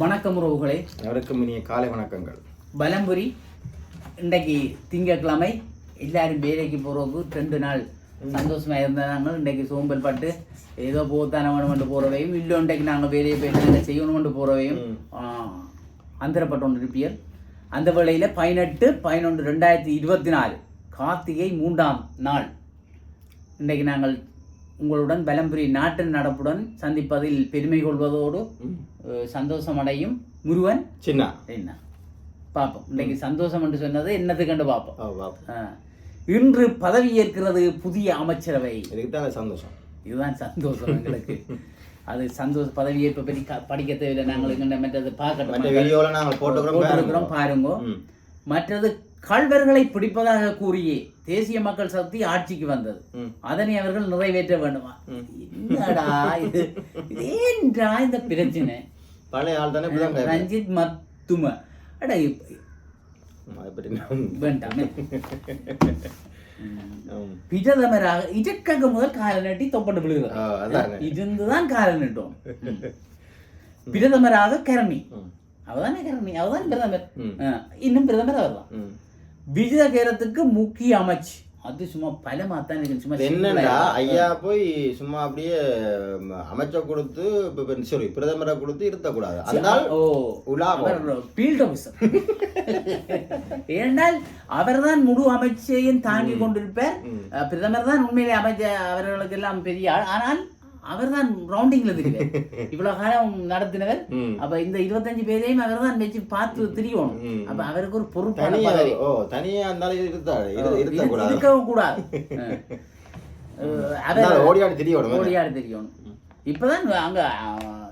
வணக்கம் உறவுகளே. அவருக்கும் இனிய காலை வணக்கங்கள். பலம்புரி இன்றைக்கு திங்கட்கிழமை. எல்லாரும் வேலைக்கு போகிறதுக்கு ரெண்டு நாள் சந்தோஷமா இருந்தாங்க. இன்றைக்கு சோம்பல் பட்டு ஏதோ போத்தான வேணுமென்று போகிறவையும் இல்லை இன்றைக்கு நாங்கள் வேலையை போய் நாங்கள் செய்யணுமென்று போகிறவையும் அந்தரப்பட்டு கொண்டிருப்பியல் அந்த வேளையில் பதினெட்டு பதினொன்று ரெண்டாயிரத்தி இருபத்தி நாலு கார்த்திகை மூன்றாம் நாள். இன்றைக்கு நாங்கள் உங்களுடன் பலம்புரி நாட்டு நடப்புடன் சந்திப்பதில் பெருமை கொள்வதோடு அஹ், சந்தோஷமடையும் முருகன். சின்ன. என்ன? பார்ப்போம் இன்னைக்கு சந்தோஷம் என்று சொன்னது என்னது கண்டு பார்ப்போம். இன்று பதவியேற்கிறது புதிய அமைச்சரவை. சந்தோஷம். இதுதான் சந்தோஷம் எங்களுக்கு. அது சந்தோஷ பதவியேற்பை பற்றி படிக்க தேவையில்லை. நாங்கள் மற்றது நாங்கள் போட்டுக்கிறோம். பாருங்க. மற்றது கள்வர்களை பிடிப்பதாக கூறியே தேசிய மக்கள் சக்தி ஆட்சிக்கு வந்தது. அதனை அவர்கள் நிறைவேற்ற வேண்டுமா. என்னடா இது ஏன்றா இந்த பிரச்சனை பழைய ஆள் தானே. ரஞ்சித் மத்தும அட வேண்டாமே. பிரதமராக முதல் கால நட்டி தொப்பட்டு விழுகிறார். இருந்துதான் கால நட்டோம். பிரதமராக கரணி. அவதானே கரணி அவதான் பிரதமர் இன்னும் பிரதமர் அவர்தான். விஜயகேரத்துக்கு முக்கிய அமைச்சு. அது சும்மா பலமா தான் இருக்கு. சும்மா ஆ. ஐயா போய் சும்மா அப்படியே அமைச்ச கொடுத்து சாரி பிரதமரை கொடுத்து இருத்தக்கூடாது. அதனால் ஓ உலா அவர் ஃபீல்ட் ஆஃபீஸர் ஏனென்றால் அவர்தான் முழு அமைச்சையும் தாங்கி கொண்டிருப்பார். பிரதமர் தான் உண்மையிலே அமைச்ச அவர்களுக்கு எல்லாம் பெரிய ஆள். ஆனால் அவர்தான் ரவுண்டிங்ல தெரியுது இவ்வளவு காலம் நடத்தினவர். அப்ப இந்த இருபத்தஞ்சு பேரையும் அவர் தான் வச்சு பார்த்து தெரியணும். அப்ப அவருக்கு ஒரு பொறுப்பான தனியா ஓ தனியா இருந்தாலும் இருக்கவும் கூடாது. அவர் ஓடியாடி தெரியணும். ஓடியாடு தெரியணும். இப்பதான் அங்க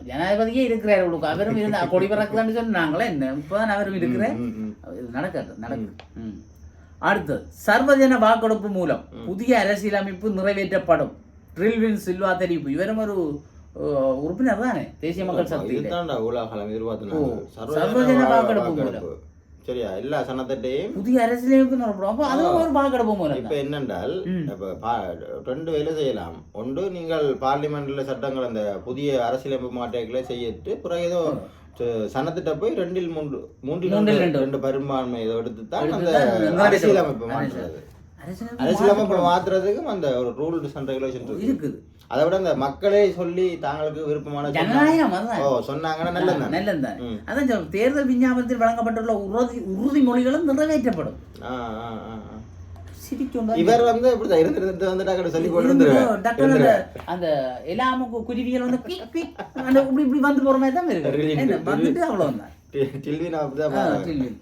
ஜனாதிபதியே இருக்கிறார் உங்களுக்கு அவரும் இருந்தா கொடி பறக்குதான்னு சொன்னாங்களே என்ன? இப்பதான் அவரும் இருக்கிறார். நடக்காது நடக்கும் ம். அடுத்தது சர்வஜன வாக்கெடுப்பு மூலம் புதிய அரசியலமைப்பு நிறைவேற்றப்படும். ட்ரில்வின் சில்வா தெரிவிப்பு இவரும் ஒரு அஹ், உறுப்பினர் தானே தேசிய மக்கள் சர்வஜன சர்வஜன வாக்கெடுப்பு வாக்கெடுப்பு சரியா எல்லா சனத்திட்டையும் புதிய அரசியலமைப்பு நிரப்படும் அப்போ அதுவும் ஒரு வாக்கெடுப்பு மூலம் இப்ப என்னென்றால் இப்ப ரெண்டு வேலை செய்யலாம் ஒன்று நீங்கள் பார்லிமெண்ட்ல சட்டங்கள் அந்த புதிய அரசியலமைப்பு மாற்றங்களை செய்யிட்டு பிறகு ஏதோ சனத்திட்ட போய் ரெண்டில் மூன்று மூன்றில் ரெண்டு ரெண்டு. பெரும்பான்மை இதை எடுத்து தான் அந்த அரசியலமைப்பு மாற்றுறது அரசியலமைப்பு மாற்றுறதுக்கும் அந்த ஒரு ரூல்ஸ் அண்ட் ரெகுலேஷன் இருக்கு. இருக்குது. அதை விட அந்த மக்களே சொல்லி தாங்களுக்கு விருப்பமான ஜனநாயகம் ஓ சொன்னாங்கன்னா நல்லது நல்லது. அதான். தேர்தல் விஞ்ஞாபனத்தில் வழங்கப்பட்டுள்ள உறுதி உறுதிமொழிகளும் நிறைவேற்றப்படும். இவர் வந்து இப்படிதான் இருந்து இருந்து வந்து டக்குனு சொல்லி. டக்குனு அந்த- எல்லாமுக்கு குருவிகள் வந்து இப்படி இப்படி வந்து போற மாதிரி தான் இருக்கு. வந்துட்டு அவ்வளவுதான். டி- டில்வி நான் அப்படிதான் ஆ, பாருவேன். கேள்வி.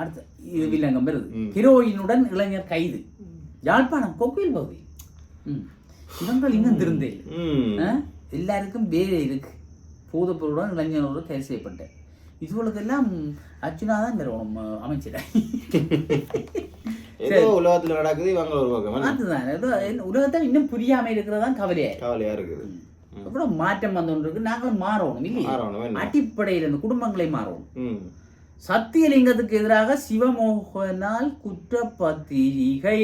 அடுத்து இது வில்லங்கம் வருது. ஹீரோயினுடன் இளைஞர் கைது. யாழ்ப்பாணம் கொக்குயில் பகுதி. இவங்கள் இன்னும் திருந்தே? எல்லாருக்கும் வேலை இருக்கு. பூதப்பொருளுடன் இளைஞரோடு கைது செய்யப்பட்டேன் இதுகளுக்கெல்லாம் அர்ச்சுனா தான் தருவோம் அமைச்சர். ஏதோ உலகத்துல நடக்குது இவங்க ஒரு பக்கம்? அதுதான். ஏதோ உலகத்தை இன்னும் புரியாம இருக்கிறதான் கவலையா இருக்கு. கவலையா இருக்குது. அப்புறம் மாற்றம் வந்து ஒன்று இருக்கு நாங்களும் மாறணும் இல்லையா? அடிப்படையில் இந்த குடும்பங்களை மாறணும். சத்தியலிங்கத்துக்கு எதிராக சிவமோகனால் குற்றப்பத்திரிகை.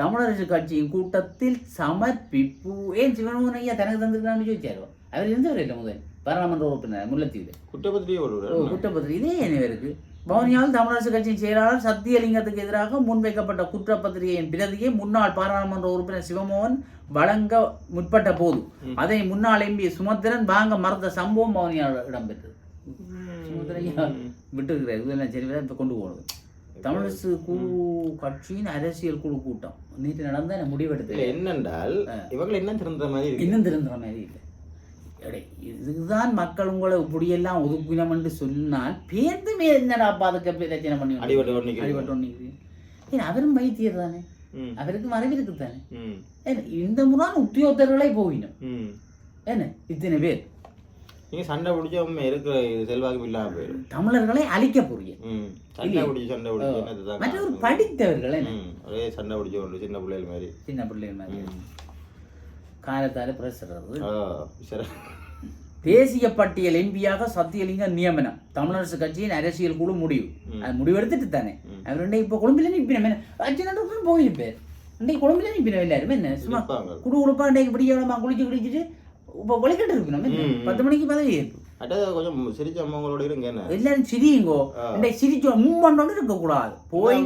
தமிழரசு கட்சியின் கூட்டத்தில் சமர்ப்பிப்பு. ஏன் சிவமோகன் ஐயா தனக்கு தந்திருக்கான்னு சொல்லிச்சாரு அவர் இருந்தவர் இல்லை முதல். பாராளுமன்ற உறுப்பினர் முல்லைத்தீவு. குற்றப்பத்திரிகை குற்றப்பத்திரிகை. இதே என்ன இருக்கு பவனியால் தமிழரசு கட்சியின் செயலாளர் சத்தியலிங்கத்துக்கு எதிராக முன்வைக்கப்பட்ட குற்றப்பத்திரிகையின் பிரதியை முன்னாள் பாராளுமன்ற உறுப்பினர் சிவமோகன் வழங்க முற்பட்ட போது அதை முன்னாள் எம்பி சுமந்திரன் வாங்க மறந்த சம்பவம் பவனியால் இடம்பெற்றது. சுமந்திரன் விட்டுருக்கிறார். இதெல்லாம் சரி இப்போ கொண்டு போனது. தமிழரசு குழு கட்சியின் அரசியல் குழு கூட்டம். நேற்று நடந்த என்ன முடிவெடுத்து என்னென்றால் இவங்க என்ன திறந்த மாதிரி இன்னும் திருந்துற மாதிரி இல்லை. இதுதான் மக்கள் உங்களை இப்படியெல்லாம் ஒதுக்கினம் என்று சொன்னால் பேர்ந்துமே என்னடா அப்பா அதுக்கு பிரச்சனை பண்ணி அடிபட்டு நிக்கிறீங்க. ஏன் அவரும் வைத்தியர் தானே. அவருக்கு வரவிருக்கு தானே. இந்த முறை உத்தியோகத்தர்களே போயினும். என்ன இத்தனை பேர். நீங்க சண்டை பிடிச்ச இருக்கிற செல்வாக்கு இல்லாம போயிடும் தமிழர்களை அழிக்க போறீங்க. ம். சண்டை பிடிச்சி சண்டை பிடிச்சி மற்றொரு படித்தவர்கள். ஒரே சண்டை பிடிச்ச ஒன்று சின்ன பிள்ளைகள் மாதிரி. சின்ன பிள்ளைகள் மாதிரி. காலத்தால பிரசுறது. தேசிய பட்டியல் எம்பியாக சத்தியலிங்க நியமனம். தமிழரசு கட்சியின் அரசியல் குழு முடிவு. அது முடிவெடுத்துட்டு தானே. அவர் ரெண்டே இப்போ கொழும்புல என்ன அச்சு போயிருப்பார் இன்றைக்கு கொழும்புல நிற்பினம் எல்லாரும் என்ன? சும்மா. குடு உடுப்பா இன்றைக்கு விடியவளமா குளிச்சு குளிச்சுட்டு இப்போ ஒழிக்கிட்டு இருக்கணும் என்ன? ம், ம். பத்து மணிக்கு பதவி ஏற்பு கொஞ்சம் சிரிச்ச அம்மாங்களோட இருங்க என்ன? எல்லாரும் சிரியுங்கோ. இந்த சிரிச்சோம் மூமெண்டோடு இருக்கக்கூடாது. போய்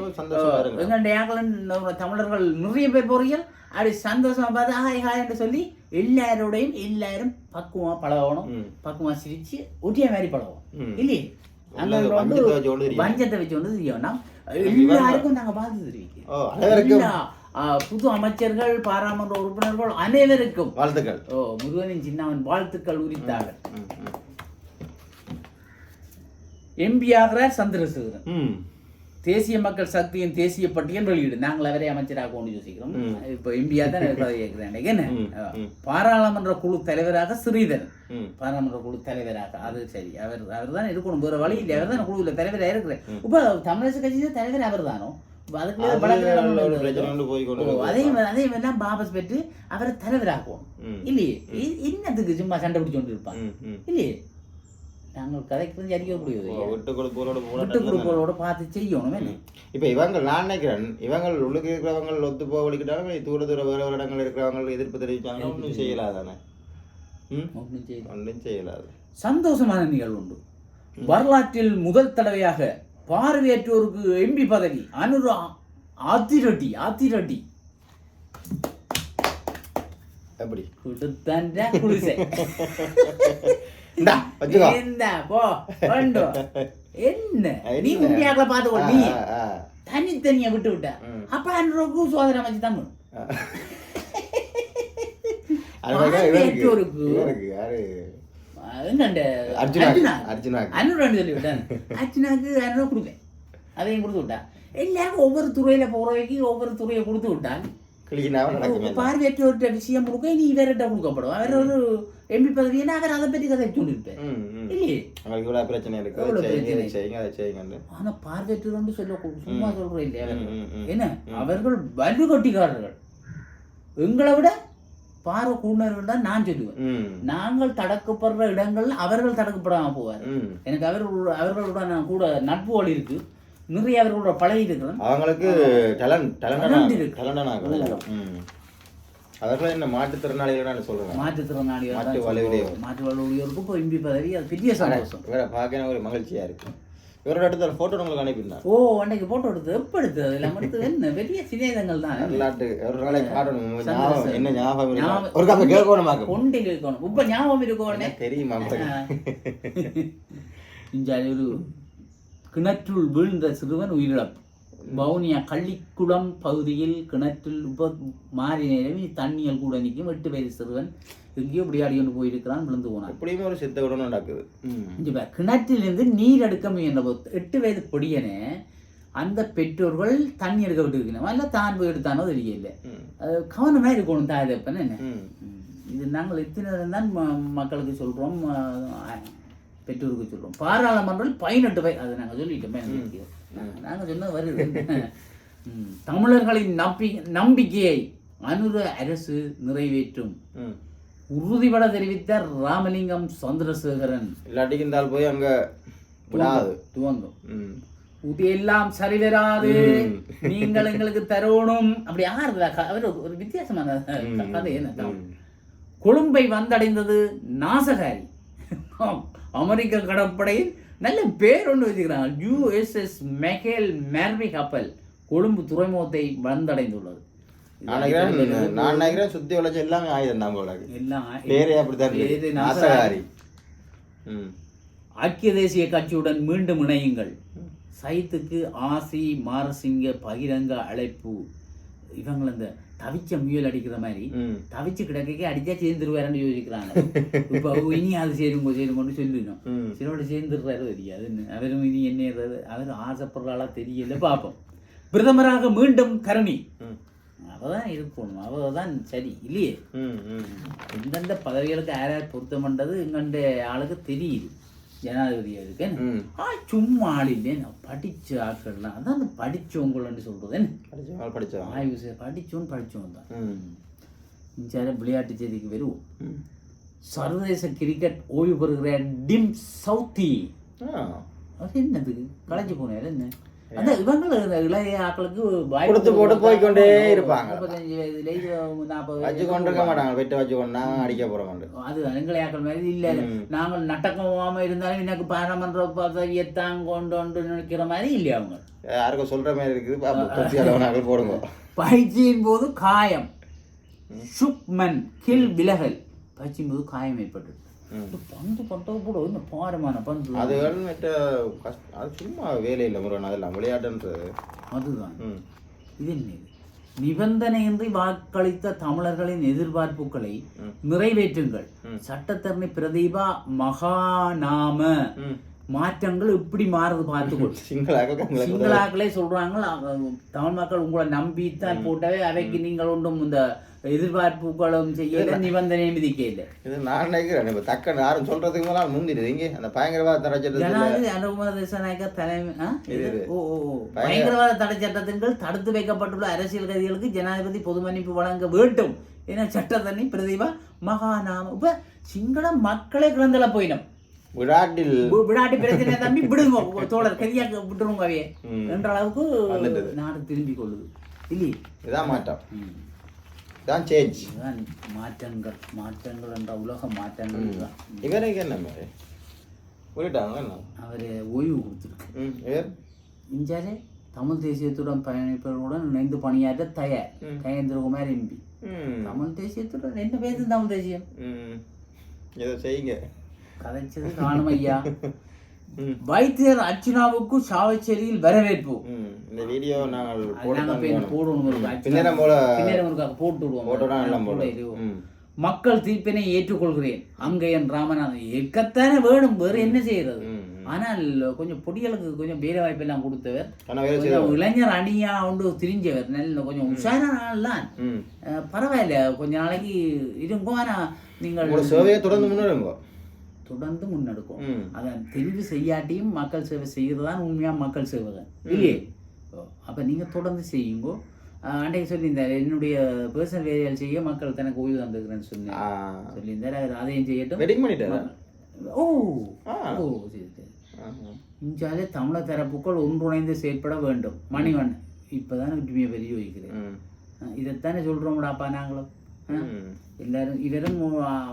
எங்கள்ட ஏகலன் தமிழர்கள் நிறைய பேர் போறீங்க அப்படி சந்தோஷமா பார்த்து ஹாய் ஹாய் என்று சொல்லி எல்லாரோடையும் எல்லாரும் பக்குவமா பழகணும். பக்குவமா சிரிச்சு ஒட்டிய மாதிரி பழகும். இல்லையே? நாங்கள் வந்து வஞ்சத்தை வச்சு கொண்டு தெரியும். எல்லாருக்கும் நாங்க பார்த்து தெரிவிக்கிறோம். புது அமைச்சர்கள் பாராளுமன்ற உறுப்பினர்கள் அனைவருக்கும் வாழ்த்துக்கள். ஓ முருகனின் சின்னவன் வாழ்த்துக்கள் உரித்தார்கள். எம்பி ஆகிறார் சந்திரசேகரன். தேசிய மக்கள் சக்தியின் தேசிய பட்டியல் வெளியீடு. நாங்கள் அவரை அமைச்சராக கொண்டு யோசிக்கிறோம். இப்போ எம்பியா தான் கேட்கிறேன். என்ன. பாராளுமன்ற குழு தலைவராக ஸ்ரீதரன். பாராளுமன்ற குழு தலைவராக. அது சரி. அவர் அவர் தான் இருக்கணும். வேற வழி இல்லை. அவர் தான் குழுவில் தலைவராக இருக்கிறேன் இப்போ தமிழரசு கட்சியின் தலைவர் அவர் தானோ அது அதையும் எல்லாம் வாபஸ் பெற்று அவரை தலைவராக்குவோம். இல்லையே? என்னத்துக்கு சும்மா சண்டை பிடிச்சு கொண்டு ம். இல்லையே? நாங்கள் கதைக்கு வந்து அடிக்க முடியாது ஓ, விட்டு கொடுப்போரோட விட்டு போராட்டம் குடும்பங்களோட பார்த்து செய்யணும் இப்ப இவங்க நான் நினைக்கிறேன் இவங்க உள்ளுக்கு இருக்கிறவங்க ஒத்து போக வலிக்கிட்டாலும் தூர தூர வேற வேற இடங்கள் இருக்கிறவங்க எதிர்ப்பு தெரிவிச்சாங்க ஒன்றும் செய்யலாதானே ஒன்றும் செய்யலாது சந்தோஷமான நிகழ்வு உண்டு. வரலாற்றில் முதல் தடவையாக பார்வையற்றோருக்கு எம்பி பதவி அனுரா அதிரடி அதிரடி. எப்படி? வச்சுக்கோ. இந்தா, போ. என்ன? நீ ஆ, தனித்தனியா விட்டு விட்ட. அப்ப அனுராவுக்கு சோதனை அமைச்சு தான். என்னண்ட அர்ஜுனா அர்ஜுனா அனுரான்னு சொல்லி விட்டேன் அர்ஜுனாக்கு அனுரா கொடுப்பேன் அதையும் கொடுத்து விட்டான் எல்லாருக்கும் ஒவ்வொரு துறையில போறவைக்கு ஒவ்வொரு துறையை கொடுத்து விட்டான் பார்வையற்றோர்கிட்ட விஷயம் கொடுக்க நீ வேறட்ட கொடுக்கப்படும் அவர் ஒரு எம்பி பதவினா அவர் அதை பற்றி கதை சொல்லியிருப்பேன் இல்லையே அவங்களுக்கு இவ்வளோ பிரச்சனை இருக்கு அதை இவ்வளவு செய்யுங்க இதை பிரச்சனை. செய்யுங்க அதை செய்யுங்க ஆனா பார்வையற்றோர்னு சொல்ல சும்மா சொல்றேன் இல்லையா. என்ன அவர்கள் வலுகட்டிக்காரர்கள் எங்களை விட பார்வை கூடினவர்கள் தான் நான் சொல்லுவேன். நாங்கள் தடக்கப்படுற இடங்கள் அவர்கள் தடக்கப்படாம போவார். எனக்கு அவர்கள் அவர்களுடன் நான் கூட நட்பு வழி இருக்கு. நிறைய அவர்களோட பழகி இருக்கிறேன் அவங்களுக்கு டேலண்ட் டேலண்டான இருக்கு. டேலண்டான ம். அவர்களும் என்ன மாற்றுத்திறனாளிகள் சொல்றேன் மாற்றுத்திறனாளிகள் மாற்று. சொல்லுவோம். மாற்று வலுவுடையோருக்கு இப்போ எம்பி பதவி அது பெரிய சந்தோஷம். இவரை பார்க்க ஒரு மகிழ்ச்சியா இருக்கு. இவரோட இடத்துல போட்டோ உங்களுக்கு அனுப்பியிருந்தேன் ஓ அன்னைக்கு போட்டோ எடுத்து எப்ப எடுத்து அதெல்லாம் எடுத்து என்ன? பெரிய சிநேகங்கள் தான். விளையாட்டு ஒரு நாளைக்கு காட்டணும். என்ன ஞாபகம். ஒரு கப்ப கேட்கணுமாக்கும் கொண்டு இருக்கணும் இப்ப ஞாபகம் இருக்கோடனே தெரியுமா இங்க ஒரு கிணற்றுள் வீழ்ந்த சிறுவன் உயிரிழப்பு. வவுனியா கள்ளிக்குளம் பகுதியில் கிணற்றில் உப மாறி நேரம் தண்ணியல் கூட நிற்கும் எட்டு வயது சிறுவன். எங்கேயோ விளையாடி கொண்டு போயிருக்கிறான் விழுந்து போனான். எப்படியுமே ஒரு சித்த உடனே நடக்குது. பார், கிணற்றிலிருந்து நீர் எடுக்க முயன்ற எட்டு வயது பொடியனே அந்த பெற்றோர்கள் தண்ணி எடுக்க விட்டு இருக்கணும் இல்லை தான் போய் எடுத்தானோ தெரியல. கவனமாக இருக்கணும் தாய் தப்பன்னு என்ன. இது நாங்கள் எத்தனை தான் மக்களுக்கு சொல்கிறோம் பெற்றோருக்கு சொல்கிறோம் பாராளுமன்றம் பதினெட்டு வயது அதை நாங்கள் சொல்லிட்டோமே நாங்கள் சொன்னது வருது. தமிழர்களின் நம்பி நம்பிக்கையை அனுர அரசு நிறைவேற்றும். உறுதிபட தெரிவித்தார் ராமலிங்கம் சந்திரசேகரன். இல்லாட்டிக்கு ஆள் போய் அங்க விடாது. துவங்கும். இது எல்லாம் சரி வராது. நீங்கள் எங்களுக்கு தரணும் அப்படி க- அவர் ஒரு- வித்தியாசமான கதை என்ன. கொழும்பை வந்தடைந்தது நாசகாரி. அமெரிக்க கடற்படையில் நல்ல பேர் ஒன்று வச்சுக்கிறாங்க யூஎஸ்எஸ் மெகேல் மேர்வி கப்பல் கொழும்பு துறைமுகத்தை வந்தடைந்துள்ளது. நான் நினைக்கிறேன் நான் நினைக்கிறேன் சுத்தி வளைச்சு எல்லாமே ஆயுதம் தான் போல இருக்கு. எல்லாம் பேரே அப்படித்தான் பேரு இருக்கு. நாசகாரி. நாசகாரி. ம். ஐக்கிய தேசிய கட்சியுடன் மீண்டும் இணையுங்கள். சைத்துக்கு ஆசி மாரசிங்க பகிரங்க அழைப்பு. இவங்க இந்த தவிச்ச முயல் அடிக்கிற மாதிரி தவிச்சு கிடக்கைக்கு அடிச்சா சேர்ந்துருவாருன்னு யோசிக்கிறாங்க. இப்போ இனி அது சேருங்க சேருங்கன்னு சொல்லிடணும். சிலோட சேர்ந்துடுறாரு தெரியாது அவரும் இனி என்ன அவர் ஆசைப்படுறாளா தெரியல பார்ப்போம் பிரதமராக மீண்டும் கரணி. ம் அவதான் இருக்கணும். அவ தான் சரி. இல்லையே? எந்தெந்த பதவிகளுக்கு யார் யார் பொருத்தம் பண்றது எங்கண்ட ஆளுக்கு தெரியுது. ஜனாதிபதியா இருக்கு ம். ஆ சும்மா ஆள் இல்லை நான் படிச்ச ஆட்கள்லாம். அதான் அந்த படிச்சவங்கள்னு சொல்றது என்ன படிச்சவங்க. ஆய்வு படிச்சவன் படிச்சவன் தான். இன்சார விளையாட்டு செய்திக்கு வருவோம். சர்வதேச கிரிக்கெட் ஓய்வு பெறுகிற டிம் சவுத்தி. அது என்னது? களைஞ்சு போனார் என்ன? அந்த இவங்க இளைய ஆக்களுக்கு கொடுத்து போட்டு ஆமா, இருப்பாங்க. முப்பத்தஞ்சு வயதுல நாற்பது வச்சு வயதுல கொண்டு இருக்க மாட்டாங்க வெட்ட வச்சு கொண்டு அடிக்க போறோம் அதுதான் எங்களை ஆக்கள் மாதிரி இல்ல. நாங்கள் நட்டக்கமாம இருந்தாலும் எனக்கு பாராமன்ற பதவியத்தான் கொண்டு வந்து நினைக்கிற மாதிரி இல்லையா அவங்க? யாருக்கும் சொல்ற மாதிரி இருக்குது. போடுங்க. பயிற்சியின் போது காயம். சுக்மன் கில் விலகல். பயிற்சியின் போது காயம். இந்த பந்து பட்டது கூட இன்னும் பாரமான பந்து. அது கஷ்ட அது சும்மா வேலை இல்லை முருகன் அதெல்லாம் விளையாட்டுன்றது அதுதான். இது? என்ன? நிபந்தனையின்றி வாக்களித்த தமிழர்களின் எதிர்பார்ப்புகளை. நிறைவேற்றுங்கள். சட்டத்தரணி பிரதீபா மகாநாம. மாற்றங்கள் எப்படி மாறுது பார்த்துக்கொள் சிங்களாக்கள் சிங்களாக்களே சொல்றாங்க அவ- தமிழ் மக்கள் உங்களை நம்பித்தான் போட்டவே அவைக்கு நீங்கள் ஒன்றும் இந்த எதிர்பார்ப்புகளும் செய்யல நிபந்தனையும் விதிக்க இல்லை இது நான் நினைக்கிறேன் இப்போ தக்க யாரும் சொல்றதுக்கு முதல்ல முந்திடுது இங்கே அந்த பயங்கரவாத தடை சட்டத்தில் அனுகுமார திசாநாயக்க தலைமை. ஓ. பயங்கரவாத தடை சட்டத்தின் தடுத்து வைக்கப்பட்டுள்ள அரசியல் கைதிகளுக்கு ஜனாதிபதி பொது மன்னிப்பு வழங்க வேண்டும். என சட்டத்தண்ணி பிரதிபா மகாநாம இப்ப சிங்கள மக்களே கிளந்தல போயிடும் விடாட்டில் வி- விடாட்டி பிரச்சனை தம்பி விடுங்க. தோழர் கரியாக்க விட்டுருங்க அவையே. என்ற அளவுக்கு. நாடு திரும்பி கொள்ளுது. இல்லையே? இதான் மாற்றம். இதான் சேஞ்ச் மாற்றங்கள். மாற்றங்கள் என்ற உலக மாற்றங்கள் இதுதான் இவருக்கு என்ன மாதிரி? என்ன? அவர் ஓய்வு கொடுத்துருக்கு. இஞ்சாலே தமிழ் தேசியத்துடன் பயணிப்பவர்களுடன் இணைந்து பணியாற்ற தயார். கயேந்திரகுமார் எம்பி. தமிழ் தேசியத்துடன் என்ன பேசு தமிழ் தேசியம். ஏதோ செய்யுங்க. கதைச்சது காணும் ஐயா. வைத்தியர் அர்ச்சுனாவுக்கு சாவச்சேரியில் வரவேற்பு. இந்த வீடியோ நாங்கள் போய் போட்டு விடுவோம். மக்கள் தீர்ப்பினை ஏற்றுக்கொள்கிறேன். அங்கையன் ராமநாதன். ஏற்கத்தானே வேணும் வேறு என்ன செய்யறது. ஆனால் கொஞ்சம் பொடிகளுக்கு கொஞ்சம் வேலை வாய்ப்பெல்லாம் கொடுத்தவர். ஆனால் கொஞ்சம் இளைஞர் அணியா ஒன்று திரிஞ்சவர். நல்ல கொஞ்சம் உஷாரான ஆள் தான் ம். அஹ் பரவாயில்ல. கொஞ்ச நாளைக்கு இருங்கோ ஆனா நீங்கள் சேவையை தொடர்ந்து முன்னேறுங்க. தொடர்ந்து முன்னெடுக்கும். ம். அதான் தெரிவு செய்யாட்டியும் மக்கள் சேவை செய்கிறது தான் உண்மையா மக்கள் சேவை தான். இல்லையே? அப்ப நீங்க தொடர்ந்து செய்யுங்கோ. அன்றைக்கு சொல்லியிருந்தார் என்னுடைய பர்சனல் வேலைகள் செய்ய மக்கள் தனக்கு ஓய்வு தந்துக்கிறேன்னு சொன்னேன். ஆ. சொல்லியிருந்தார் அவர் அதையும் செய்யட்டும். வெட்டிங் பண்ணிட்டாரா? ஓ ஓ சரி சரி. இஞ்சாலே தமிழர் தரப்புகள் ஒன்றுணைந்து செயற்பட வேண்டும். மணிவண்ணன் இப்பதான் உண்மையை பெரிய வைக்கிறேன் இதைத்தானே சொல்றோம்டாப்பா நாங்களும். எல்லாரும் இவரும்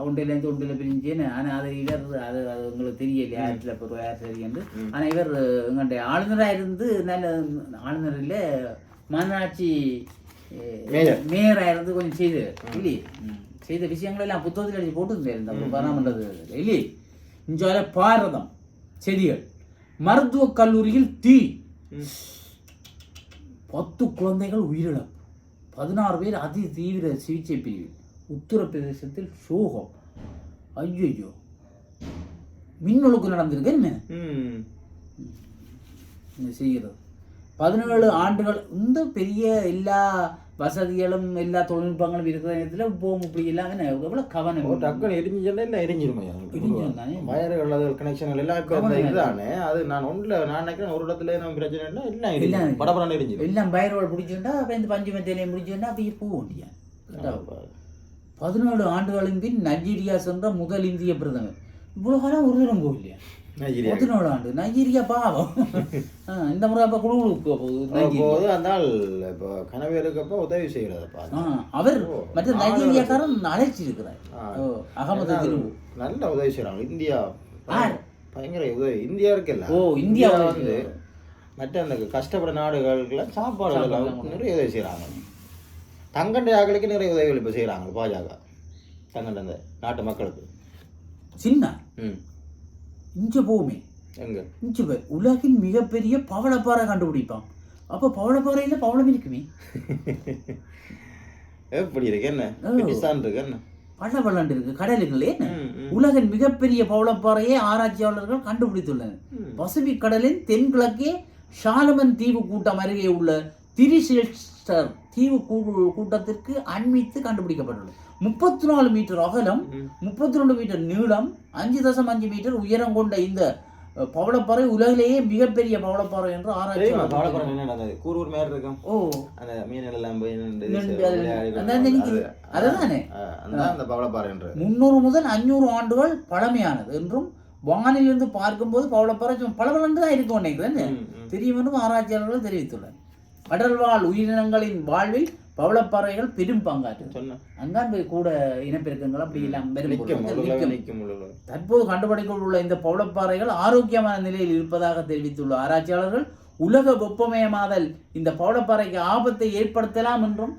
ஒன்றிலேருந்து ஒன்றில் பிரிஞ்சேன்னு ஆனால் அது இவர் அது அது உங்களுக்கு தெரியல யார்ல இப்போ யார் சரி என்று. ஆனால் இவர் எங்கள்கிட்ட ஆளுநராக இருந்து நல்ல ஆளுநர் இல்லை மாநகராட்சி மேயர். மேயராக இருந்து கொஞ்சம் செய்தவர் இல்லையே. செய்த விஷயங்கள் எல்லாம் புத்தகத்தில் எழுதி போட்டுருந்தார் இந்த பராமன்றது இல்லையே இஞ்சால பாரதம் செடிகள் மருத்துவக் கல்லூரியில் தீ. பத்து குழந்தைகள் உயிரிழப்பு பதினாறு பேர் அதி தீவிர சிகிச்சை பிரிவில். உத்தரப்பிரதேசத்தில் சோகம். ஐயோ மின்னொழுக்கு நடந்திருக்கு என்ன செய்கிறது? பதினேழு ஆண்டுகள் இந்த பெரிய எல்லா வசதிகளும் எல்லா தொழில்நுட்பங்களும் இருக்கிற நேரத்தில் போகும். இப்படி என்ன எவ்வளோ கவனம் ஓ டக்குன்னு எரிஞ்சுச்சுன்னா இல்லை எரிஞ்சிருமா தானே. வயர்கள் அது கனெக்ஷன்கள் எல்லாம் இதுதானே அது நான் ஒன்றில் நான் நினைக்கிறேன் ஒரு இடத்துல நம்ம பிரச்சனைனா எல்லாம் எல்லாம் படப்படம் எரிஞ்சிடும் எல்லாம் பயிரோடு பிடிச்சிருந்தா அப்போ இந்த பஞ்சு மெத்தையிலையும் பிடிச்சிருந்தா அப்படியே போக வேண்டியா பதினேழு ஆண்டுகளின் பின் நைஜீரியா சென்ற முதல் இந்திய பிரதமர். இவ்வளோ காலம் ஒரு தரம் போகலையா? பதினேழு ஆண்டு. நைஜீரியா பாவம். இந்த முறை அப்போ குழுவுக்கு போகுது ஆள் இப்போ கனவேலுக்கப்போ உதவி செய்கிறதப்பா அவர் மற்ற நைஜீரியாக்காரன் அழைச்சிருக்கிறார். ஆ. ஓ அகமது திருவு நல்ல உதவி செய்கிறாங்க இந்தியா? பயங்கர உதவி. இந்தியா இருக்குல்ல. ஓ, இந்தியா வந்து மற்ற அந்த கஷ்டப்பட நாடுகளுக்கெல்லாம் சாப்பாடு நிறைய உதவி செய்கிறாங்க தங்கண்ட ஆக்களுக்கு நிறைய உதவிகள் இப்போ செய்கிறாங்க பாஜக. தங்கண்ட அந்த நாட்டு மக்களுக்கு. சின்ன? ம். இஞ்ச எங்க? இஞ்ச உலகின் மிகப்பெரிய பவளப்பாறை கண்டுபிடிப்பான். அப்போ பவளப்பாறையில் பவளம் இருக்குமே. எப்படி இருக்கு? என்ன? இருக்கு. என்ன? பள்ள பள்ளண்டு இருக்கு. கடலுங்களே உலகின் மிகப்பெரிய பவளப்பாறையை ஆராய்ச்சியாளர்கள் கண்டுபிடித்துள்ளனர். பசிபிக் கடலின் தென்கிழக்கே ஷாலமன் தீவு கூட்டம் அருகே உள்ள திரிசெஸ்டர் தீவு கூட்டத்திற்கு அண்மித்து கண்டுபிடிக்கப்பட்டுள்ளது. முப்பத்தி நாலு மீட்டர் அகலம். முப்பத்தி ரெண்டு மீட்டர் நீளம் அஞ்சு தசம் அஞ்சு மீட்டர் உயரம் கொண்ட இந்த பவளப்பாறை உலகிலேயே மிகப்பெரிய பவளப்பாறை என்று ஆராய்ச்சி பவளப்பாறை கூறுவர் மாதிரி இருக்கும். ஓ. அந்த மீன் எல்லாம் போய் அதுதானே? அந்த பவளப்பாறைன்ற முன்னூறு முதல் அஞ்சூறு ஆண்டுகள் பழமையானது என்றும் வானிலிருந்து பார்க்கும்போது பவளப்பாறை சும்மா பளபளன்னு தான் இருக்கும் நினைக்கிறேன். தெரியும் என்றும் ஆராய்ச்சியாளர்கள் தெரிவித்துள்ளனர். கடல்வாழ் உயிரினங்களின் வாழ்வில் பவளப்பாறைகள் பெரும் அங்கான் போய் கூட இனப்பெருக்கங்கள் அப்படி எல்லாம் தற்போது கண்டுபிடிக்கப்பட்டுள்ள இந்த பவளப்பாறைகள் ஆரோக்கியமான நிலையில் இருப்பதாக தெரிவித்துள்ள ஆராய்ச்சியாளர்கள் உலக வெப்பமயமாதல் இந்த பவளப்பாறைக்கு ஆபத்தை ஏற்படுத்தலாம் என்றும்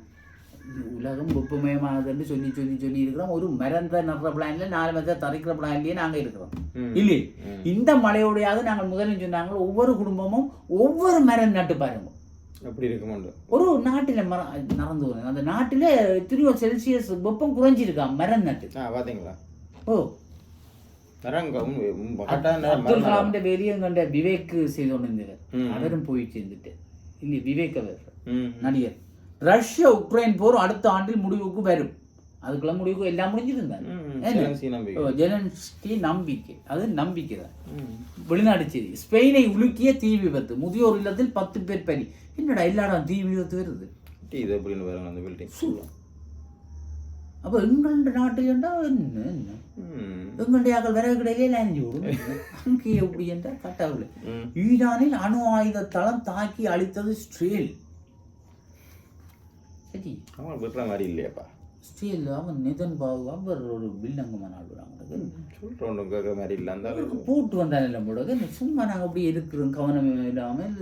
உலகம் வெப்பமயமாகுது என்று சொல்லி சொல்லி சொல்லி இருக்கிறோம். ஒரு மரந்த நடுற பிளான்ல நாலு மரத்தை தரைக்கிற பிளான்லயே நாங்க இருக்கிறோம். இல்லை. இந்த மழையோடையாவது நாங்கள் முதலில் சொன்னாங்க ஒவ்வொரு குடும்பமும் ஒவ்வொரு மரம் நட்டு பாருங்க. அப்படி இருக்குமாண்டு. ஒரு நாட்டில் மரம் நடந்து அந்த நாட்டில் எத்தனையோ செல்சியஸ் வெப்பம் குறைஞ்சிருக்கா? மரம் நட்டு. ஆ பாத்தீங்களா? ஓ. அப்துல் கலாமிന്റെ வெளியே கண்ட விவேக் செய்து கொண்டிருந்தவர். ம். அவரும் போய் சேர்ந்துட்டு. இல்லை விவேக் அவர். நடிகர். ரஷ்யா உக்ரைன் போர் அடுத்த ஆண்டில் முடிவுக்கு வரும். அதுக்குள்ள முடிவுக்கு எல்லாம் முடிஞ்சிருந்தார். ம், என்ன? ஜெலன்ஸ்கி நம்பிக்கை. அது நம்பிக்கை தான். வெளிநாடு செய்தி. ஸ்பெயினை உலுக்கிய தீ விபத்து. முதியோர் இல்லத்தில் பத்து பேர் பலி. என்னடா இல்லாடா தீ விபத்து வருது இது எப்படின்னு பாருங்க அந்த பில்டிங் அப்ப எங்கள நாட்டில் என்றால் என்ன என்ன? எங்களுடைய ஆக்கள் விறகு கடையிலே லைஞ்சு விடும். அங்கே எப்படி என்றால் கட்டாவில் ஈரானில் அணு ஆயுத தளம் தாக்கி அழித்தது ஸ்ட்ரேல் சரி. அவன் விட்டுற மாதிரி இல்லையாப்பா. ஸ்ட்ரேல் அவன் நிதன் பாபு அவர் ஒரு போட்டு வந்தானே போடுறது சும்மா நாங்க அப்படி இருக்கிறோம் கவனம் இல்லாமல்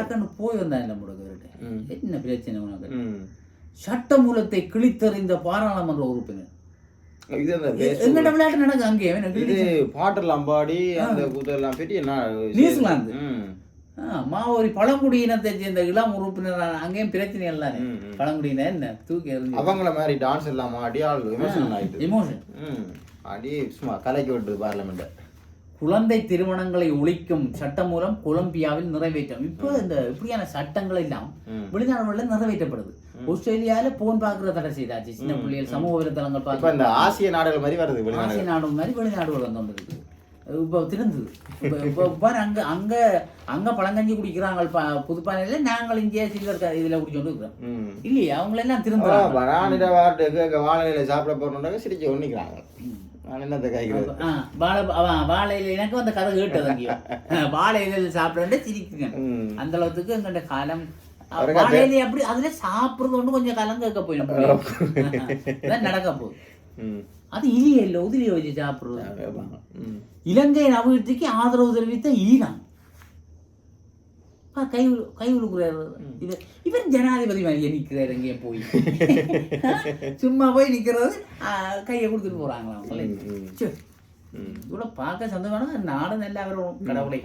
டக்குன்னு போய் வந்தானே போடுறது ம். என்ன பிரச்சனை உனக்கு? சட்டமூலத்தை கிழித்தறிந்த பாராளுமன்ற உறுப்பினர். விளையாட்டு நடக்கு அங்கே எனக்கு இது பாட்டெல்லாம் பாடி அந்த கூத்தெல்லாம் பெரிய நியூசிலாந்து. மாவோரி பழங்குடியினத்தை சேர்ந்த இளம் உறுப்பினர் அங்கேயும் பிரச்சனை ம். பழங்குடியினர் என்ன? தூக்கி எறிஞ்சு. அவங்கள மாதிரி டான்ஸ் ஆடி ஆள் விமர்சனம் ஆயிட்டு. எமோஷன் ஆடி சும்மா கலைக்கு விட்டு பார்லமெண்ட்டை குழந்தை திருமணங்களை ஒழிக்கும் சட்டம் மூலம் கொலம்பியாவில் நிறைவேற்றம். இப்போ இந்த இப்படியான சட்டங்கள் எல்லாம். வெளிநாடுகளில் நிறைவேற்றப்படுது. ஆஸ்திரேலியால போன் பார்க்கறத தடை செய்தாச்சு. சின்ன பிள்ளைகள் சமூக வலைத்தளங்கள் இப்போ பார்க்க. இந்த ஆசிய நாடுகள் மாதிரி வருது ஆசிய நாடு மாதிரி வெளிநாடுகள் வந்து கொண்டிருக்கு இப்போ திருந்தது இப்போ இப்போ அங்க அங்க அங்க பழங்கஞ்சி குடிக்கிறாங்க புதுப்பானையில நாங்கள் இந்தியா சில்லர் இதுல குடிச்சோண்டு இருக்கிறோம். இல்லையா? அவங்கள எல்லாம் திருந்துறாங்க. வரானிட வாட்டுக்கு வாழையில சாப்பிட போறோம்னாக்க சிரிச்சு ஒன்னிக்கிறாங்க வாழை எனக்கு அந்த கதை கேட்டது அங்கேயும் வாழையில சாப்பிட சிரிக்குங்க. அந்த அளவுக்கு எங்கள்ட காலம். அவருக்கு வாழையில அப்படி அதுல சாப்பிடுறது ஒன்று கொஞ்சம் காலம் கேட்க போயிடும். நடக்க போகுது. அது இலிய இல்லை உதிரியை வச்சு சாப்பிடுறது இலங்கையின் அபிவிருத்திக்கு ஆதரவு தெரிவித்த ஈரான் கை கை உழுக்குறாரு இவர் இவர் ஜனாதிபதி மாதிரியே நிற்கிறார் எங்கேயும் போய் சும்மா போய் நிற்கிறது கையை கொடுத்துட்டு போறாங்களாம் அவங்களே. ம், ம். ச்சே, ம் இவ்வளவு பார்க்க சந்தோஷமான நாடு நல்லா வரும் கடவுளை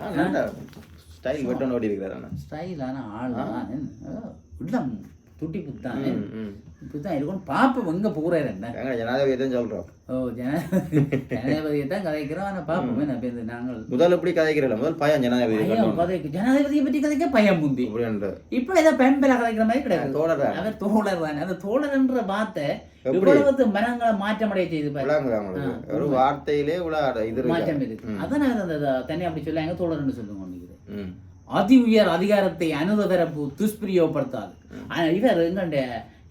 ஸ்டைல் ஓடி இருக்கிறாரு ஸ்டைலான ஆள் தான் இல்லம் இப்படித்தான் இருக்கும். பாப்போம் எங்க போறாரு என்ன? எங்க ஜனாதிபதி தான் சொல்றோம். ஓ ஜன ஜனாதிபதியை தான் கதைக்கிறோம். ஆனா பாப்போம் என்ன பேருந்து நாங்கள் முதல் எப்படி கதைக்கிறல முதல் பையன் ஜனாதிபதி பயம் கதைக்கு ஜனாதிபதியை பற்றி கதைக்க பயம் முந்தி. இப்ப ஏதோ பெம்பல கதைக்கிற மாதிரி கிடையாது தோழர். அவர் தோழர் தான். அந்த தோழர்ன்ற வார்த்தை? இவ்வளவு மனங்களை மாற்றமடைய செய்து பாரு. விளாங்குது அவங்களுக்கு. ஒரு வார்த்தையிலே உலக இது மாற்றம் இருக்கு. அதான் அந்த தனி அப்படி சொல்லாங்க தோழர்னு சொல்லுங்க அதி உயர் அதிகாரத்தை அனுத தரப்பு துஷ்பிரயோகப்படுத்தாது. இவர் எங்கண்ட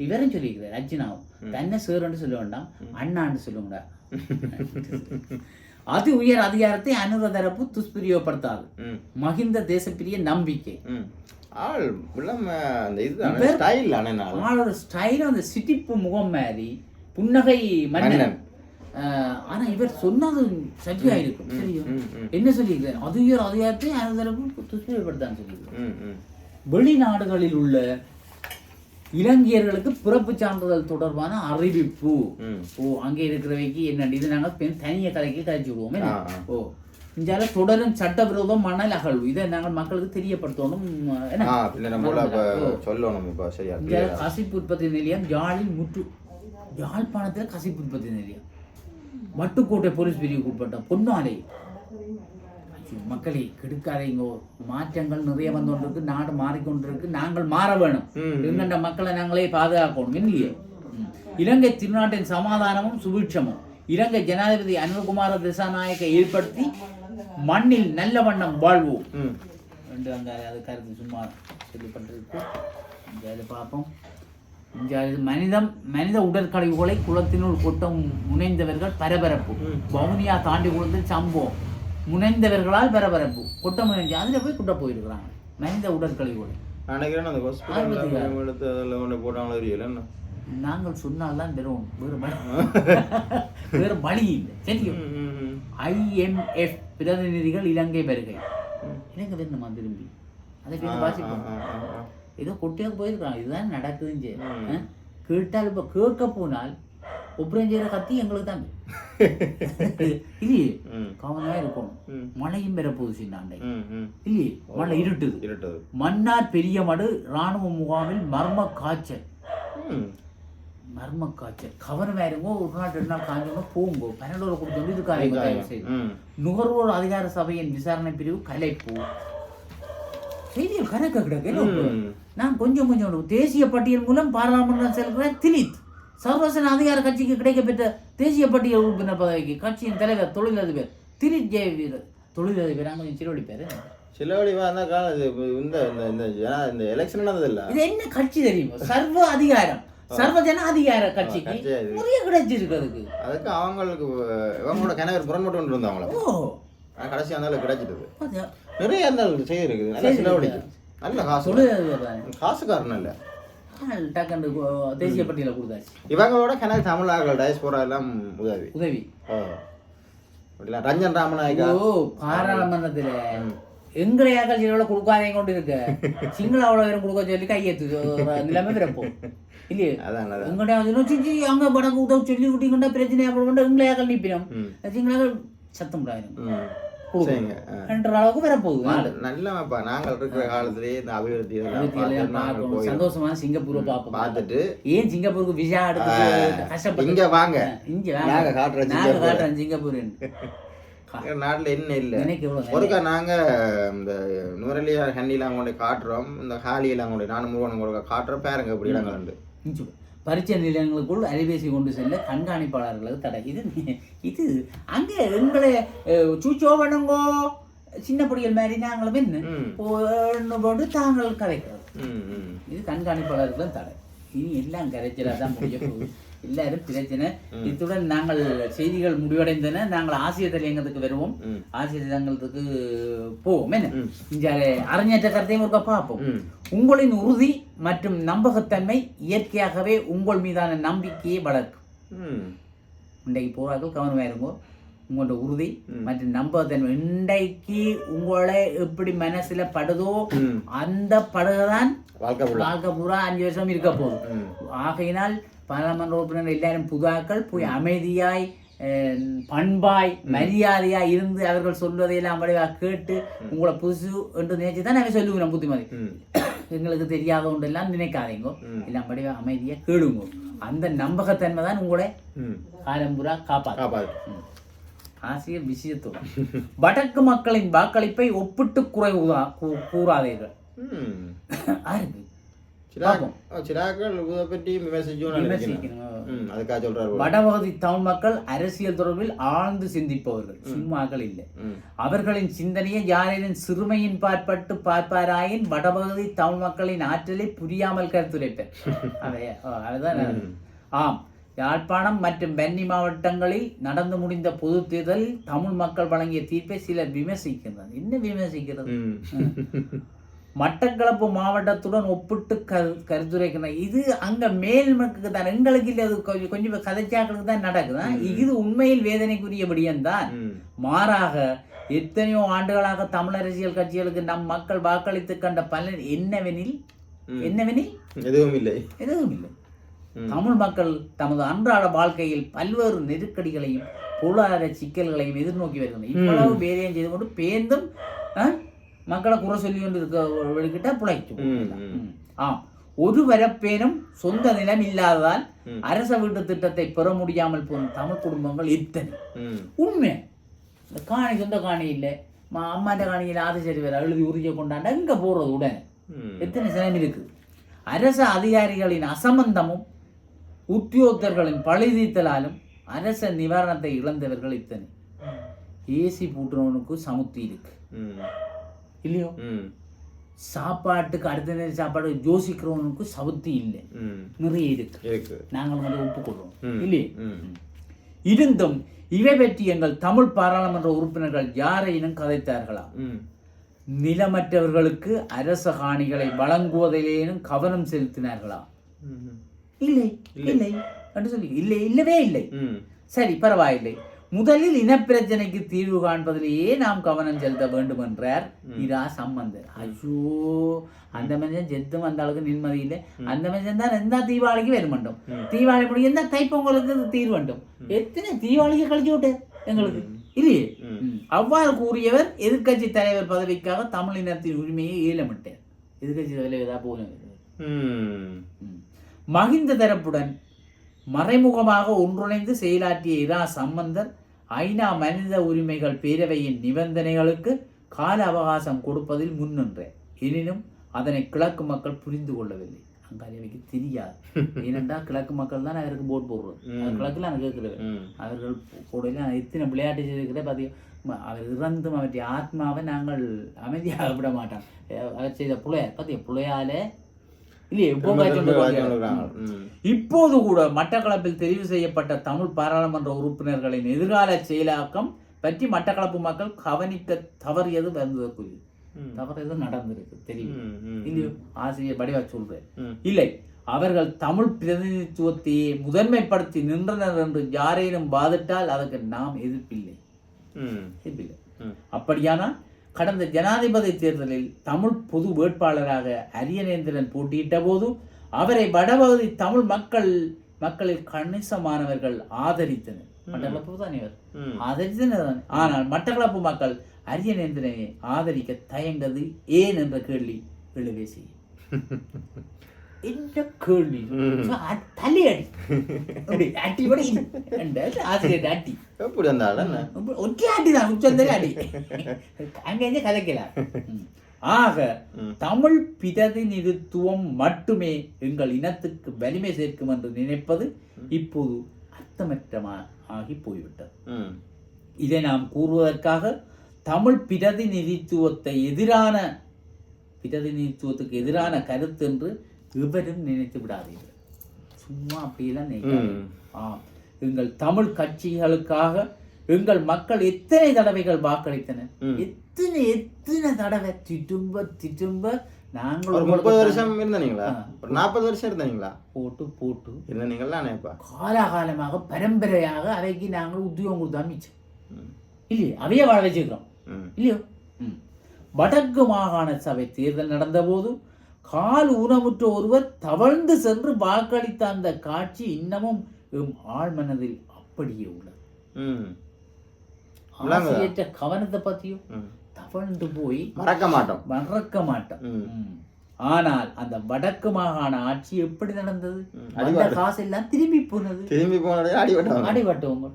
இவரும் சொல்லியிருக்கிறார் அர்ஜுனாவும் தன்னை சேருன்னு சொல்ல வேண்டாம் அண்ணான்னு சொல்லுங்கடா. அதி உயர் அதிகாரத்தை அனுத தரப்பு துஷ்பிரயோகப்படுத்தாது. மகிந்த தேசப்பிரிய நம்பிக்கை. ஆள் அந்த இதுதான் ஸ்டைல் அந்த சிட்டிப்பு முகம் மாதிரி புன்னகை மன்னன். மன்னன். ஆஹ் ஆனா இவர் சொன்னது சரியா இருக்கும். சரியா? என்ன சொல்லியிருக்கிறார் அது உயர் அதிகாரத்தை அனுத தரப்பு துஷ்பிரயோகப்படுத்தான்னு சொல்லியிருக்கிறார் வெளிநாடுகளில் உள்ள இலங்கையர்களுக்கு பிறப்பு சான்றிதழ் தொடர்பான அறிவிப்பு. ஓ அங்கே இருக்கிறவைக்கு என்ன இது நாங்கள் பெண் தனிய? ஆ, ஆ. ஓ இந்தியால தொடரும் சட்டவிரோதம் மணல் அகழ்வு. இதை நாங்கள் மக்களுக்கு தெரியப்படுத்தணும். கசிப்பு உற்பத்தி நிலையம் யாழில் முற்று. யாழ்ப்பாணத்தில் கசிப்பு உற்பத்தி நிலையம். வட்டுக்கோட்டை போலீஸ் பிரிவுக்கு உட்பட்ட பொன்னாலை. மக்களை கெடுக்காதீங்கோ மாற்றங்கள் நிறைய வந்து கொண்டிருக்கு நாடு மாறிக்கொண்டிருக்கு நாங்கள் மாற வேணும். எங்கண்ட மக்களை நாங்களே பாதுகாக்கணும் இல்லையோ. இலங்கை திருநாட்டின் சமாதானமும் சுபிட்சமும். இலங்கை ஜனாதிபதி அனுகுமார திசாநாயக்க ஏற்படுத்தி மண்ணில் நல்ல வண்ணம் வாழ்வோம். என்று அந்த அது கருத்து சும்மா சொல்லப்பட்டிருக்கு பார்ப்போம். மனிதம் மனித உடற்கழிவுகளை குளத்தினுள் கொட்ட முனைந்தவர்கள் பரபரப்பு. வவுனியா தாண்டி குளத்தில் சம்பவம் முனைந்தவர்களால் பரபரப்பு. கொட்ட முனைஞ்சு அதில் போய் குட்ட போயிருக்கிறாங்க. மனித உடற்கழிவுகளை. நான் நினைக்கிறேன் அந்த ஹாஸ்பிட்டல் எடுத்து அதில் கொண்டு போட்டாங்களோ தெரியல என்ன? நாங்கள் சொன்னால்தான் பெறுவோம். வேறு வழி வேறு வழி இல்லை. தெரியும். ஐஎம்எஃப் பிரதிநிதிகள் இலங்கை வருகை. இலங்கை வரணுமா திரும்பி அதை வாசிப்போம். ஏதோ கொட்டியாக போயிருக்காங்க இதுதான் நடக்குதுன்னு. கேட்டால் இப்போ கேட்க போனால் ஒப்புறம் செய்கிற கத்தி எங்களுக்கு தான் இல்லையே? கவனமாக இருக்கணும். மழையும் பெற போகுது ம். இல்லையே? மழை இருட்டுது. இருட்டது. மன்னார் பெரிய மடு இராணுவ முகாமில் மர்ம காய்ச்சல். மர்ம காய்ச்சல். கவனமாக இருங்கோ ஒரு நாள் ரெண்டு நாள் காஞ்சோன்னா போங்கோ பன்னெண்டு கொடுத்து ம். நுகர்வோர் அதிகார சபையின் விசாரணை பிரிவு கலைப்பு. செய்தியில் கணக்கு கிடக்கு. நான் கொஞ்சம் கொஞ்சம் தேசிய பட்டியல் மூலம் பாராளுமன்றம் செல்கிற திலித். சர்வசன அதிகார கட்சிக்கு கிடைக்கப்பெற்ற தேசிய பட்டியல் உறுப்பினர் பதவிக்கு கட்சியின் தலைவர் தொழிலதிபர் திலித் ஜெயவீர். தொழிலதிபர் நான் கொஞ்சம் சிறுவடி பேரு சில வழிவா அந்த காலம் இந்த இந்த இந்த எலெக்ஷன் நடந்தது இல்ல இது என்ன கட்சி தெரியுமா? சர்வ அதிகாரம். சர்வ ஜன அதிகார கட்சிக்கு. நிறைய கிடைச்சிருக்கு அதுக்கு. அதுக்கு அவங்களுக்கு இவங்களோட கிணவர் புறன்பட்டு கொண்டு இருந்தாங்களா ஓ. ஆனா கடைசி அந்த கிடைச்சிட்டது? நிறைய அந்த செய்திருக்குது நல்ல செய்தி சில இருக்குது. நல்ல காசு. காசுக்காரன் இல்ல. ஆனால் டக்குன்னு தேசிய பட்டியலை கொடுத்தாச்சு. இவங்களோட கிணறு தமிழர்கள் டயஸ்போரா எல்லாம் உதவி. உதவி. ரஞ்சன் ராமநாயகா. ஓ பாராளுமன்றத்துல. எங்களையா கட்சியோட கொடுக்காதே கொண்டு இருக்க? சிங்கள அவ்வளோ பேரும் கொடுக்க சொல்லி கையெத்து நிலைமை பிறப்போம் இல்லையே? எங்கடையா அங்க படகு உதவி சொல்லி விட்டீங்கன்னா பிரச்சனை அப்படி எங்களையாக்கள் நிற்பினோம் ம். சிங்களாக்கள் சத்தம் விடாயிரும் ம். கொடுக்கணும். சரிங்க. ஆ. என்ற அளவுக்கு வரப்போகுது நல்லப்பா நாங்கள் இருக்கிற காலத்திலேயே இந்த அபிவிருத்தி நாங்கள் சந்தோஷமா சிங்கப்பூரை பார்ப்போம். பார்த்துட்டு. ஏன் சிங்கப்பூருக்கு விசா எடுத்து கஷ்டப்பட்டு இங்க வாங்க. இங்க நாங்க காட்டுறோம் நாங்க சிங்கப்பூரை. காட்டுறோம் சிங்கப்பூர் நாட்டுல என்ன இல்ல. ஒருக்கா நாங்க இந்த நுரலியா ஹண்டிலாம் கொண்டு காட்டுறோம். இந்த ஹாலியெல்லாம் கொண்டு நானும் முருகனும் ஒருக்கா காட்டுறோம். பாருங்க இப்படி இடங்கள் பரீட்சை நிலையங்களுக்குள் அலைபேசி கொண்டு செல்ல கண்காணிப்பாளர்களுக்கு தடை. இது இது அங்கே எங்களை சூச்சோ பண்ணுங்கோ சின்ன பொடிகள் மாதிரி நாங்களும் என்ன? போட்டு தாங்கள் ம். இது கண்காணிப்பாளர்களும் தடை. இனி எல்லாம் கரைச்சலாக தான் முடிய போகுது. எல்லாரும் பிரச்சனை. இத்துடன் நாங்கள் செய்திகள் முடிவடைந்தன. நாங்கள் ஆசிரியர் தலையங்கத்துக்கு வருவோம்? ம். ஆசிரியர் தலையங்கத்துக்கு போவோம். என்ன. இங்கே அரங்கேற்ற கருத்தையும் ஒருக்கா பார்ப்போம். உங்களின் உறுதி மற்றும் நம்பகத்தன்மை இயற்கையாகவே உங்கள் மீதான நம்பிக்கையை வளர்க்கும். இன்றைக்கு போராக்கள் கவனமாக இருங்கோ உங்களோட உறுதி. மற்றும் நம்பகத்தன்மை இன்றைக்கு உங்களை எப்படி மனசுல படுதோ. அந்த படுகைதான் வாழ்க்கை பூரா அஞ்சு வருஷம் இருக்க போகுது. ஆகையினால் பாராளுமன்ற உறுப்பினர் எல்லாரும் புதாக்கள் போய் அமைதியாய் பண்பாய் மரியாதையாய் இருந்து அவர்கள் சொல்வதையெல்லாம் அப்படியே கேட்டு உங்களை புதுசு என்று நினைச்சு தான் நாங்கள் சொல்லுவோம் புத்திமதி. எங்களுக்கு தெரியாத ஒன்றெல்லாம் நினைக்காதீங்க. படிவா அமைதியாக கேளுங்க அந்த நம்பகத்தன்மை தான் உங்களை. காலம்புரா காப்பாற்று. ஆசிரியர் விஷயத்தோட வடக்கு மக்களின் வாக்களிப்பை ஒப்பிட்டு குறைவுதா கூ- கூறாதீர்கள். வடபகுதி தமிழ் மக்கள் அரசியல் தொடர்பில் ஆழ்ந்து சிந்திப்பவர்கள் சும்மாக்கள் இல்லை. அவர்களின் சிந்தனையை யாரேனும் சிறுமையின் பார்ப்பட்டு பார்ப்பாராயின் வடபகுதி தமிழ் மக்களின் ஆற்றலை புரியாமல் கருத்துரைப்பர் அவைய அதுதான். ஆம் யாழ்ப்பாணம் மற்றும் வன்னி மாவட்டங்களில் நடந்து முடிந்த பொது தேர்தலில் தமிழ் மக்கள் வழங்கிய தீர்ப்பை சிலர் விமர்சிக்கின்றனர் என்ன விமர்சிக்கிறது. மட்டக்களப்பு மாவட்டத்துடன் ஒப்பிட்டு கரு கருத்துரைக்கிற இது அங்க மேல்மக்கு தான் எங்களுக்கு இல்லை அது கொஞ்சம் கொஞ்சம் கதைச்சாக்களுக்கு தான் நடக்குது. இது உண்மையில் வேதனைக்குரிய விடயம்தான். மாறாக எத்தனையோ ஆண்டுகளாக தமிழ் அரசியல் கட்சிகளுக்கு நம் மக்கள் வாக்களித்து கண்ட பலன் என்னவெனில். என்னவெனில்? எதுவும் இல்லை. எதுவும் இல்லை. தமிழ் மக்கள் தமது அன்றாட வாழ்க்கையில் பல்வேறு நெருக்கடிகளையும் பொருளாதார சிக்கல்களையும் எதிர்நோக்கி வருகின்றனர். இவ்வளவு வேலையும் செய்து கொண்டு பேர்ந்தும் மக்களை குறை சொல்லி கொண்டு இருக்க வெளிக்கிட்ட பிழைச்சு ம், ம். ம். ஆம் ஒரு வரப்பேனும் சொந்த நிலம் இல்லாததால். அரச வீட்டு திட்டத்தை பெற முடியாமல் போன தமிழ் குடும்பங்கள் எத்தனை ம். உண்மை இந்த காணி சொந்த காணி இல்லை மா அம்மாண்ட காணியில் ஆதிசரி வேற எழுதி உறுதியை கொண்டாண்டா எங்கே போகிறது உடனே. எத்தனை சினம் இருக்கு அரச அதிகாரிகளின் அசம்பந்தமும் உத்தியோகத்தர்களின் பழிதீர்த்தலாலும் அரச நிவாரணத்தை இழந்தவர்கள் இத்தனை ஏசி பூட்டுறவனுக்கு சமுத்தி இருக்கு. இல்லையோ. சாப்பாட்டுக்கு அடுத்த நேரம் சாப்பாடு யோசிக்கிறவனுக்கு சவுத்தி இல்லை. நிறைய இருக்கு. நாங்கள் வந்து ஒப்புக்கொள்வோம். இல்லையே? இருந்தும் இவை பற்றி எங்கள் தமிழ் பாராளுமன்ற உறுப்பினர்கள் யாரையினும் கதைத்தார்களா? நிலமற்றவர்களுக்கு அரச காணிகளை வழங்குவதிலேனும் கவனம் செலுத்தினார்களா? இல்லை. இல்லை. என்று சொல்லி இல்லை இல்லவே இல்லை. சரி பரவாயில்லை. முதலில் இனப்பிரச்சனைக்கு தீர்வு காண்பதிலேயே நாம் கவனம் செலுத்த வேண்டும் என்றார் இரா சம்பந்தர். ஐயோ அந்த மனுஷன் செத்தும் அந்த அளவுக்கு நிம்மதி இல்லை. அந்த மனுஷன் தான் எந்த தீபாவளிக்கு வர மாட்டோம் தீபாவளி முடியும் எந்த தைப்பொங்கலுக்கு தீர்வு வேண்டும் எத்தனை தீபாவளிக்கு கழிச்சு விட்டு எங்களுக்கு? இல்லையே. அவ்வாறு கூறியவர் எதிர்க்கட்சி தலைவர் பதவிக்காக தமிழினத்தின் உரிமையை ஈழமிட்டார் எதிர்க்கட்சி தலைவர் தான் போனவர் ம். ம். மகிந்த தரப்புடன் மறைமுகமாக ஒன்றிணைந்து செயலாற்றிய இரா சம்பந்தர் ஐநா மனித உரிமைகள் பேரவையின் நிபந்தனைகளுக்கு கால அவகாசம் கொடுப்பதில் முன்னின்றார் எனினும் அதனை கிழக்கு மக்கள் புரிந்து கொள்ளவில்லை. அங்காளிக்கு தெரியாது. ஏனென்றால் கிழக்கு மக்கள் தான் அவருக்கு போட் போடுறது. கிழக்குல நான் கேட்கிறது அவர்கள் போடையில் எத்தனை விளையாட்டு செய்திருக்கிற பார்த்தீங்க அவர் இறந்தும் அவருடைய ஆத்மாவை நாங்கள் அமைதியாக விட மாட்டோம். அவர் செய்த புலைய பார்த்தியா புலையாலே இல்லையே இப்போது கூட மட்டக்களப்பில் தெரிவு செய்யப்பட்ட தமிழ் பாராளுமன்ற உறுப்பினர்களின் எதிர்கால செயலாக்கம் பற்றி மட்டக்களப்பு மக்கள் கவனிக்க தவறியது வருந்ததற்குரியது ம். தவறியது நடந்திருக்கு தெரியும். இல்லையோ ஆசிரியர் படிவா சொல்றேன். இல்லை அவர்கள் தமிழ் பிரதிநிதித்துவத்தையே முதன்மைப்படுத்தி நின்றனர் என்று யாரேனும் பாதிட்டால் அதற்கு நாம் எதிர்ப்பில்லை. எதிர்ப்பில்லை. அப்படியானால் கடந்த ஜனாதிபதி தேர்தலில் தமிழ் பொது வேட்பாளராக அரியநேந்திரன் போட்டியிட்ட போது அவரை வடபகுதி தமிழ் மக்கள் மக்களில் கணிசமானவர்கள் ஆதரித்தனர். மட்டக்களப்பு தானே இவர்? ம். ஆதரித்தனர் தானே. ஆனால் மட்டக்களப்பு மக்கள் அரியநேந்திரனை ஆதரிக்க தயங்கது ஏன் என்ற கேள்வி எழுவே செய்யும். என்ன கேள்வி தலையடி அப்படி அடி விட இது. என்ற ஆசிரியர் அடி எப்படி என்ன ஒற்றை அடி தான் உச்சந்தரே அடி அங்கே கதைக்கலாம். ஆக. தமிழ் பிரதிநிதித்துவம் மட்டுமே எங்கள் இனத்துக்கு வலிமை சேர்க்கும் என்று நினைப்பது இப்போது அர்த்தமற்றமா ஆகி போய்விட்டது இதை நாம் கூறுவதற்காக தமிழ் பிரதிநிதித்துவத்தை எதிரான பிரதிநிதித்துவத்துக்கு எதிரான கருத்து என்று எவரும் நினைத்து விடாதீர்கள். சும்மா அப்படியெல்லாம் நினைக்காதீர்கள். எங்கள் தமிழ் கட்சிகளுக்காக எங்கள் மக்கள் எத்தனை தடவைகள் வாக்களித்தனர். எத்தனை எத்தனை தடவை திரும்ப திரும்ப நாங்கள் ஒரு முப்பது வருஷம் இருந்தீங்களா. ஒரு நாற்பது வருஷம் இருந்தீங்களா போட்டு போட்டு. இருந்தீங்களா நினைப்பா காலாகாலமாக பரம்பரையாக அவைக்கு நாங்கள் உத்தியோகம் கொடுத்து அமைச்சோம் ம். இல்லையே? அவையே வாழ வச்சுக்கிறோம் இல்லையோ. வடக்கு மாகாண சபை தேர்தல் நடந்தபோது கால் ஊனமுற்ற ஒருவர் தவழ்ந்து சென்று வாக்களித்த அந்த காட்சி இன்னமும் எம் ஆழ்மனதில் அப்படியே உள்ளது? ஆசிரியற்ற கவனத்தை பத்தியும் தவழ்ந்து போய் மறக்க மாட்டோம். மறக்க மாட்டோம். ஆனால் அந்த வடக்கு மாகாண ஆட்சி எப்படி நடந்தது. அந்த. காசு எல்லாம் திரும்பி போனது. திரும்பி போனதே அடிபட்டவங்க அடிபட்டவங்க.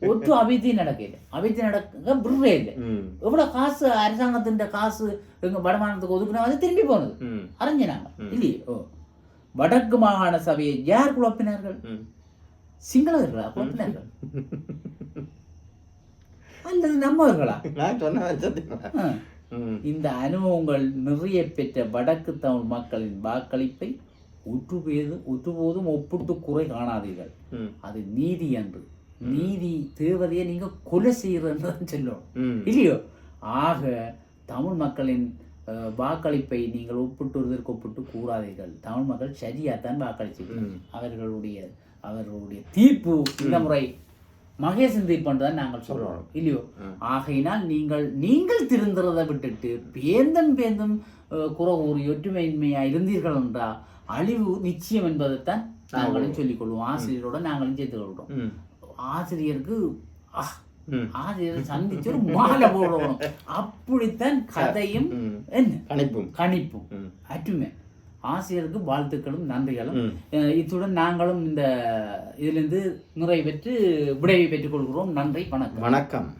ஒற்று அபித்தி நடக்கல. அபித்தி நடக்க விடுறே இல்லை. எவ்வளவு காசு அரசாங்கத்தின் காசு எங்க வடமாநிலத்துக்கு ஒதுக்குனா அது திரும்பி போனது. அறிஞ்சினாங்க. இல்லையே? ஓ. வடக்கு மாகாண சபையை யார் குழப்பினார்கள்? சிங்களவர்களா குழப்பினார்கள். அல்லது நம்மவர்களா? நான் சொன்ன இந்த அனுபவங்கள் நிறைய பெற்ற வடக்கு தமிழ் மக்களின் வாக்களிப்பை உற்றுபேது உற்றுபோதும் ஒப்பிட்டு குறை காணாதீர்கள். அது நீதி அன்று. நீதி தேவதையை நீங்க கொலை செய்யறதுன்னு சொல்லணும் ம். இல்லையோ? ஆக தமிழ் மக்களின் வாக்களிப்பை நீங்கள் ஒப்பிட்டுவதற்கு ஒப்பிட்டு கூறாதீர்கள். தமிழ் மக்கள் சரியாத்தான் வாக்களிச்சிருக்காங்க ம். அவர்களுடைய அவர்களுடைய தீர்ப்பு இந்த முறை மகேசன் தீர்ப்பு தான் நாங்கள் சொல்றோம். இல்லையோ. ஆகையினால் நீங்கள் நீங்கள் திருந்துறதை விட்டுட்டு பேந்தம் பேந்தும் குறை கூறி ஒற்றுமையின்மையா இருந்தீர்கள் என்றா அழிவு நிச்சயம் என்பதைத்தான் நாங்களும் சொல்லிக் கொள்வோம் ஆசிரியரோட நாங்களும் சேர்த்து கொள்கிறோம் ம். ஆசிரியருக்கு ஆசிரியரை சந்திச்சு ஒரு மாலை போடணும். அப்படித்தான் கதையும் கணிப்பும். கணிப்பும். அற்றுமை. ஆசிரியருக்கு வாழ்த்துக்களும் நன்றிகளும். இத்துடன் நாங்களும் இந்த இதிலிருந்து நிறைவேற்று விடையை பெற்றுக் கொள்கிறோம். நன்றி வணக்கம். வணக்கம்.